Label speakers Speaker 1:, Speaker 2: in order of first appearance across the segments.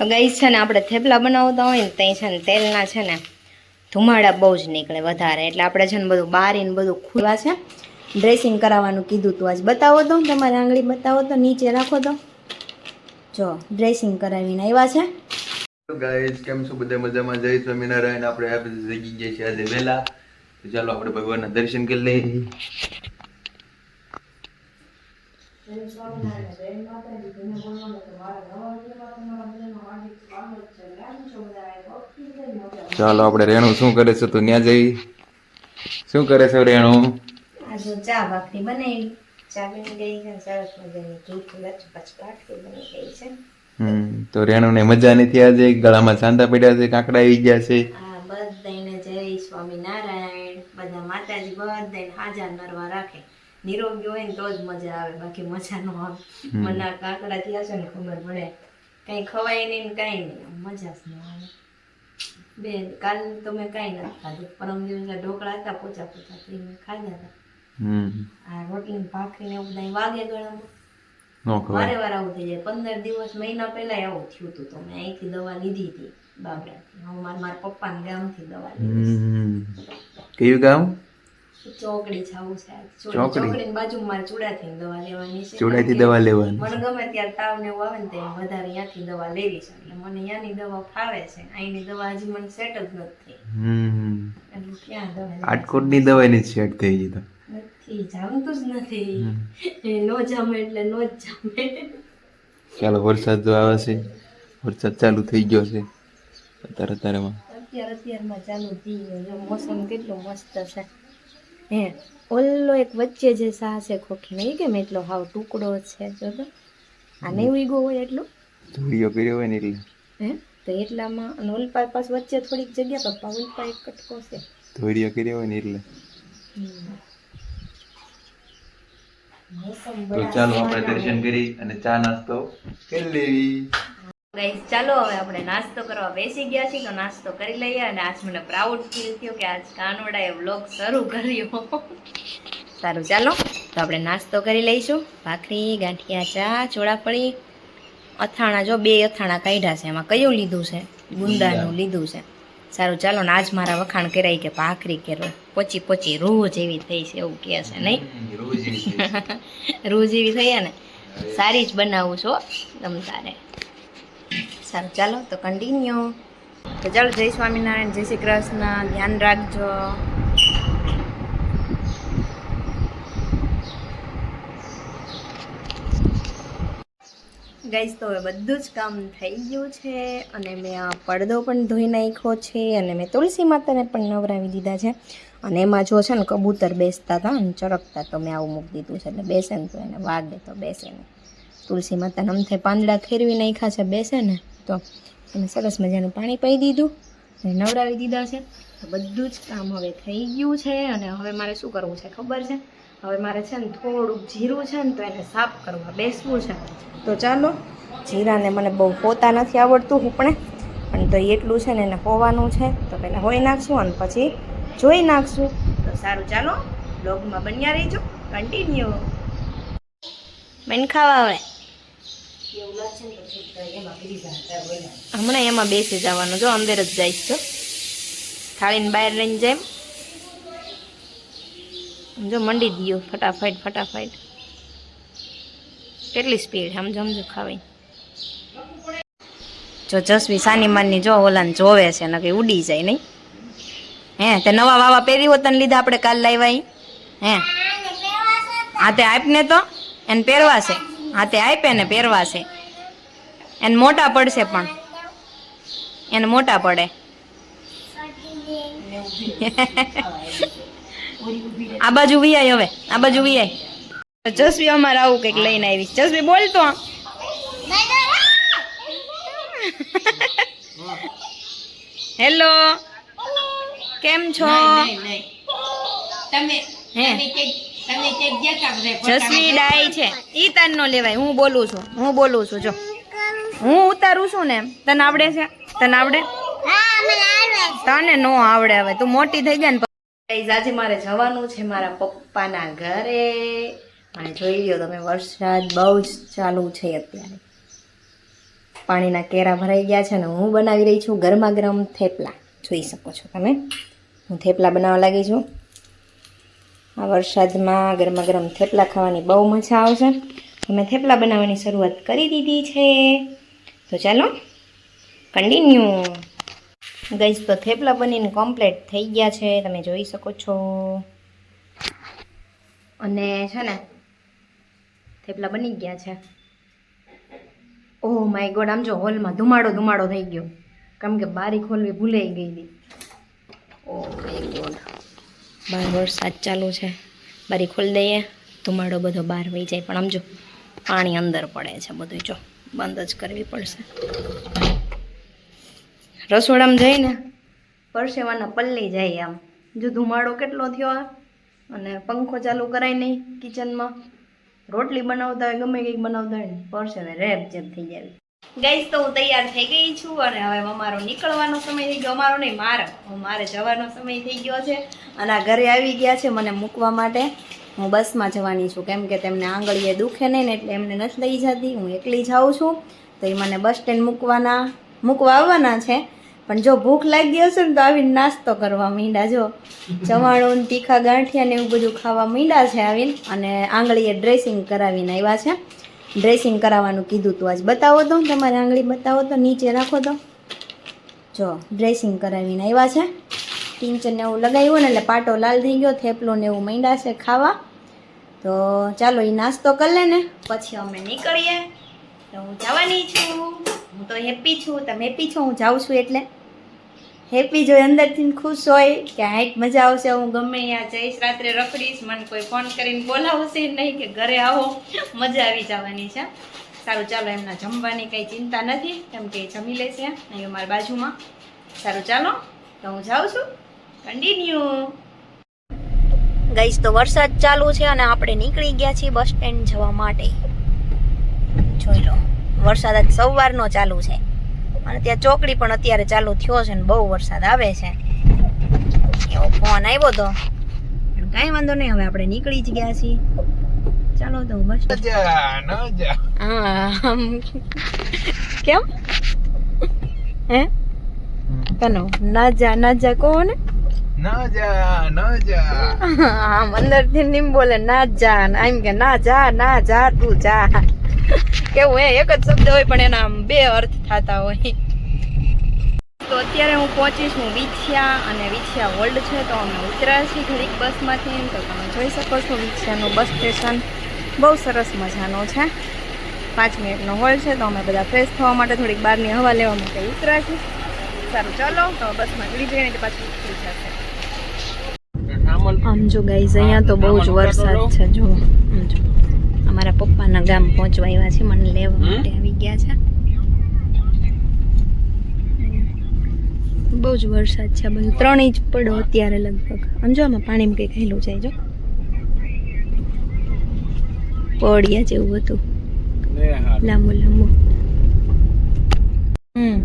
Speaker 1: તો ગઈ છે ને આપણે થેપલા બનાવતા હોય ને ત્યાં છે ને તેલના છે ને ધુમાડા બહુ જ નીકળે વધારે. એટલે આપણે છે ને બધું બારીને બધું ખુલ્લા છે. ડ્રેસિંગ કરાવવાનું કીધું તું આજ. બતાવો તો, તમારી આંગળી બતાવો તો, નીચે રાખો તો. જો ડ્રેસિંગ કરાવીને આવ્યા છે.
Speaker 2: ગાઈસ કેમ છો? બધા મજામાં? જય સ્વામિનારાયણ. આપણે આ બધી જગી ગયા છે આજે વહેલા. તો ચાલો, આપણે ભગવાનના દર્શન કરી લઈએ. ચાલો આપણે રેણુ શું કરે છે તું ત્યાં જઈ શું કરે છે રેણુ
Speaker 1: આ ચા ભાખરી બનાવી ચા બની ગઈ છે સરસ મજાની ઘી લચપચ ભાખરી બની ગઈ છે
Speaker 2: હમ તો રેણુ ને મજા નથી આજે ગળામાં સાંધા પડ્યા છે કાકડા આવી ગયા છે
Speaker 1: આ બધાને જય સ્વામિનારાયણ બધા માતાજી બધાને હાજર નરવા રાખે નિરોગી હોય ને તો જ મજા આવે બાકી મજા ન આવે. મને આ કાકડા થયા છે ને ખબર પડે. કઈ ખવાય નહીં ને કઈ નહીં. મજા જ ન આવે. બે કાલ તો મેં કઈ નથી ખાધું. પરમ દિવસે ઢોકળા હતા પોચા પોચા તો મેં ખાધા હતા. આ રોટલી ભાખરી ને એવું બધા વાગે ગળામાં. વારે વાર આવું થઈ જાય. પંદર દિવસ મહિના પહેલા આવું થયું હતું તો મેં અહીંથી દવા લીધી હતી બાબરાથી. હું મારા મારા પપ્પાના ગામથી દવા લીધી
Speaker 2: કયું ગામ?
Speaker 1: ચોકડી જાવું છે ચોકડી? બાજુમાં મારે ચૂડાથી દવા લેવાની છે.
Speaker 2: ચોડાઈથી દવા લેવાની
Speaker 1: મને ગમે ત્યારે તાવ ને એવું આવે ને તો વધારે અહીંયાથી દવા લેવી છે. એટલે મને અહીંયાની દવા ફાવે છે. અહીંની દવા હજી મને સેટ જ નથી એટલે ક્યાં દવા?
Speaker 2: આટકોટની દવાની સેટ થઈ ગઈ તો.
Speaker 1: નથી જામતું જ નથી. એ નો જામે એટલે નો જ જામે.
Speaker 2: ચાલો વરસાદ તો આવે છે. વરસાદ ચાલુ થઈ ગયો છે. અત્યારે અત્યારેમાં.
Speaker 1: અત્યારે અત્યારમાં ચાલુ થઈ ગયો મોસમ કેટલો મસ્ત છે. હે ઓલો એક વચ્ચે જે સાહ છે ખોખી નહીં કેમ એટલો હાવ ટુકડો છે જો તો આ નહીં ઉઈગો હોય એટલું?
Speaker 2: ધૂળિયો કર્યો હોય ને એટલે.
Speaker 1: હે તો એટલામાં અને ઓલપા પાસ વચ્ચે થોડીક જગ્યા પપ્પા ઓલપા એક કટકો છે.
Speaker 2: ધોળિયો કર્યો હોય ને એટલે. તો ચાલો આપણે દર્શન કરી અને ચા નાસ્તો કરી લેવી.
Speaker 1: ગાઈસ ચાલો હવે આપણે નાસ્તો કરવા બેસી ગયા છીએ તો નાસ્તો કરી લઈએ અને આજ મને પ્રાઉડ ફીલ થયો કે આજ કાનોડાએ વ્લોગ શરૂ કર્યો. સારું ચાલો. તો આપણે નાસ્તો કરી લઈશું. ભાખરી ગાંઠિયા ચા ચોળાફળી અથાણા. જો બે અથાણા કાઢ્યા છે એમાં કયું લીધું છે? ગુંદાનું લીધું છે. સારું ચાલો ને આજ મારા વખાણ કરાય કે ભાખરી કે પોચી પોચી રૂ જેવી થઈ છે એવું કહે છે નહીં?
Speaker 2: રોજ એવી
Speaker 1: થઈ ને? સારી જ બનાવું છો તમ તારે. સારું, ચાલો તો કન્ટિન્યુ તો ચાલો, જય સ્વામિનારાયણ, જય શ્રી કૃષ્ણ, ધ્યાન રાખજો. ગાઈસ તો હવે બધું જ કામ થઈ ગયું છે અને મેં આ પડદો પણ ધોઈ નાખ્યો છે અને મેં તુલસી માતાને પણ નવરાવી દીધા છે. અને એમાં જો છે ને કબૂતર બેસતા હતા અને ચરકતા, તો મેં આવું મૂકી દીધું છે. એટલે બેસે ને તો એને વાગે તો બેસે ને. તુલસી માતાને અમથે પાંદડા ખેરવી નાખ્યા છે, બેસે ને. તો એને સરસ મજાનું પાણી પાઈ દીધું અને નવરાવી દીધા છે. બધું જ કામ હવે થઈ ગયું છે અને હવે મારે શું કરવું છે ખબર છે? હવે મારે છે ને થોડુંક જીરું છે ને તો એને સાફ કરવા બેસવું છે. તો ચાલો, જીરાને મને બહુ પોતા નથી આવડતું હુંપણે પણ તો એટલું છે ને એને હોવાનું છે. તો પહેલાં હોઈ નાખશું અને પછી જોઈ નાખશું. તો સારું, ચાલો બ્લોગમાં બન્યા રહીજો. કન્ટિન્યુ મને ખાવા આવે હમણાં એમાં બેસી જવાનું. જો અંદર જ જઈશ તો થાળીને બહાર લઈને જેમ જો મંડી દયો ફટાફટ ફટાફટ. કેટલી સ્પીડ સમજો સમજો ખાવી જો જસવી સાની માની જો ઓલાને જોવે છે ને કંઈ ઉડી જાય નહીં. હે, તે નવા વાવા પહેરી હોત લીધા આપણે કાલ લાવ્યા હે. હા તે આપને તો, એને પહેરવા છે. હા તે આપે ને પહેરવા છે. એને મોટા પડશે પણ. એને મોટા પડે. આ બાજુ વિયાય હવે. આ બાજુ વિયાય જસવી અમારે આવું કંઈક લઈને આવી. જસવી બોલતો હેલો. કેમ છો? હે? જસવી ડાય છે. ઈ તાર નો લેવાય. હું બોલું છું. હું બોલું છું. જો. હું ઉતારું છું ને તને આવડે છે? તને આવડે? તને નો આવડે હવે. તું મોટી થઈ જાય ને આજે મારે જવાનું છે મારા પપ્પાના ઘરે. અને જોઈ લો તમે વરસાદ બહુ જ ચાલુ છે અત્યારે. પાણીના કેરા ભરાઈ ગયા છે ને હું બનાવી રહી છું ગરમા ગરમ થેપલા. જોઈ શકો છો તમે? હું થેપલા બનાવવા લાગી છું. આ વરસાદમાં ગરમા ગરમ થેપલા ખાવાની બહુ મજા આવશે. અમે થેપલા બનાવવાની શરૂઆત કરી દીધી છે. તો ચાલો કન્ટિન્યુ ગઈશ તો થેપલા બનીને કમ્પ્લીટ થઈ ગયા છે. તમે જોઈ શકો છો. અને છે ને, થેપલા બની ગયા છે. ઓહ માય ગોડ આમ જો હોલમાં ધુમાડો ધુમાડો થઈ ગયો. કેમ કે બારી ખોલવી ભૂલાઈ ગઈ હતી. ઓહ માય ગોડ બહાર વરસાદ ચાલુ છે. બારી ખોલી દઈએ, ધુમાડો બધો બહાર વહી જાય. પણ આમ જો, પાણી અંદર પડે છે બધું. જો, બંધ જ કરવી પડશે. રસોડામાં જઈને પરસેવાના પલ્લી જાય આમ. જો ધુમાડો કેટલો થયો અને પંખો ચાલુ કરાય નહીં કિચનમાં રોટલી બનાવતા હોય, ગમે કંઈક બનાવતા હોય ને, પરસેવે રેપ જેમ થઈ જાય. ગઈશ તો હું તૈયાર થઈ ગઈ છું અને હવે અમારો નીકળવાનો સમય થઈ ગયો. અમારો નહીં, મારો. મારે જવાનો સમય થઈ ગયો છે અને આ ઘરે આવી ગયા છે મને મૂકવા માટે. હું બસમાં જવાની છું. કેમ કે તેમને આંગળીએ દુખે નહીં ને એટલે એમને નથી લઈ જતી. હું એકલી જાઉં છું. તો એ મને બસ સ્ટેન્ડ મૂકવાના, મૂકવા આવવાના છે. પણ જો ભૂખ લાગી હશે ને તો આવીને નાસ્તો કરવા માંડ્યા. જો ચવાણું તીખા ગાંઠિયા ને એવું બધું ખાવા માંડ્યા છે આવીને. અને આંગળીએ ડ્રેસિંગ કરાવીને આવ્યા છે. ડ્રેસિંગ કરાવવાનું કીધું તું આજ. બતાવો તો, તમારે આંગળી બતાવો તો, નીચે રાખો તો. જો ડ્રેસિંગ કરાવીને આવ્યા છે. ટીંચર ને એવું લગાવ્યું ને એટલે પાટો લાલ થઈ ગયો, થેપલો ને એવું માંડ્યા છે ખાવા. તો ચાલો એ નાસ્તો કરી લે ને. પછી અમે નીકળીએ. તો હું જવાની છું. હું તો હેપી છું. તમે હેપી છો? હું જાઉં છું એટલે. હેપી જો અંદરથી ખુશ હોય કે હાઈટ મજા આવશે, હું ગમે ત્યાં જઈશ, રાત્રે રખડીશ, મને કોઈ ફોન કરીને બોલાવશે નહીં કે ઘરે આવો. મજા આવી જવાની છે. સારું, ચાલો, એમના જમવાની કંઈ ચિંતા નથી, કેમ કે જમી લેશે અહીં અમારી બાજુમાં. સારું, ચાલો, તો હું જાઉં છું. કન્ટિન્યુ ગઈશ તો વરસાદ ચાલુ છે અને આપણે નીકળી ગયા છીએ બસ સ્ટેન્ડ જવા માટે. જોઈ લો, વરસાદ સવારનો ચાલુ છે. અને ત્યાં ચોકડી પણ અત્યારે ચાલુ થયો છે ને બહુ વરસાદ આવે છે. એવો ફોન આવ્યો તો. કાંઈ વાંધો નહીં હવે આપણે નીકળી જ ગયા છીએ. ચાલો તો બસ હા. કેમ? હે? કનો ના જા ના જા કહો ને.
Speaker 2: ના જા ના જા.
Speaker 1: આમ અંદરથી નીમ બોલે ના જા એમ કે ના જા ના જા તું જા. કેવું હે? એક જ શબ્દ હોય પણ એના બે અર્થ થતા હોય. તો અત્યારે હું પહોંચીશ હું વિછિયા અને વિછિયા વર્લ્ડ છે તો અમે ઉતર્યા છીએ ઘડીક બસમાંથી. તો તમે જોઈ શકો છો વિછિયાનું બસ સ્ટેશન. બહુ સરસ મજાનો છે. પાંચ મિનિટનો હોલ છે તો અમે બધા ફ્રેશ થવા માટે થોડીક બહારની હવા લેવા માટે ઉતર્યા છીએ. સારું ચાલો તો બસમાં ચડી જઈએ ને પાછું ઉતરી જશે. આમ જો ગાઈઝ અહીંયા તો બહુ જ વરસાદ છે જો આમ જો. અમારા પપ્પાના ગામ પહોંચવા આવ્યા છે. મને લેવા માટે આવી ગયા છે. બહુ જ વરસાદ છે બધું ત્રણ ઇંચ પડો અત્યારે લગભગ. સમજો આમાં પાણીમાં કંઈક હેલું જાય જો. પડ્યા જેવું હતું. લાંબુ લાંબુ. હમ.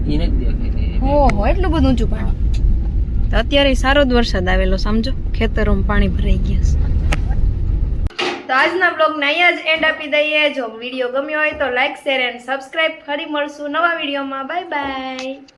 Speaker 1: ઓહો એટલું બધું ઊંચું પાણી. અત્યારે સારો જ વરસાદ આવેલો સમજો. ખેતરોમાં પાણી ભરાઈ ગયા છે. તો આજના બ્લોગને અહીંયા જ એન્ડ આપી દઈએ. જો વીડિયો ગમ્યો હોય તો લાઈક શેર એન્ડ સબસ્ક્રાઈબ ફરી મળશું નવા વિડીયોમાં. Bye bye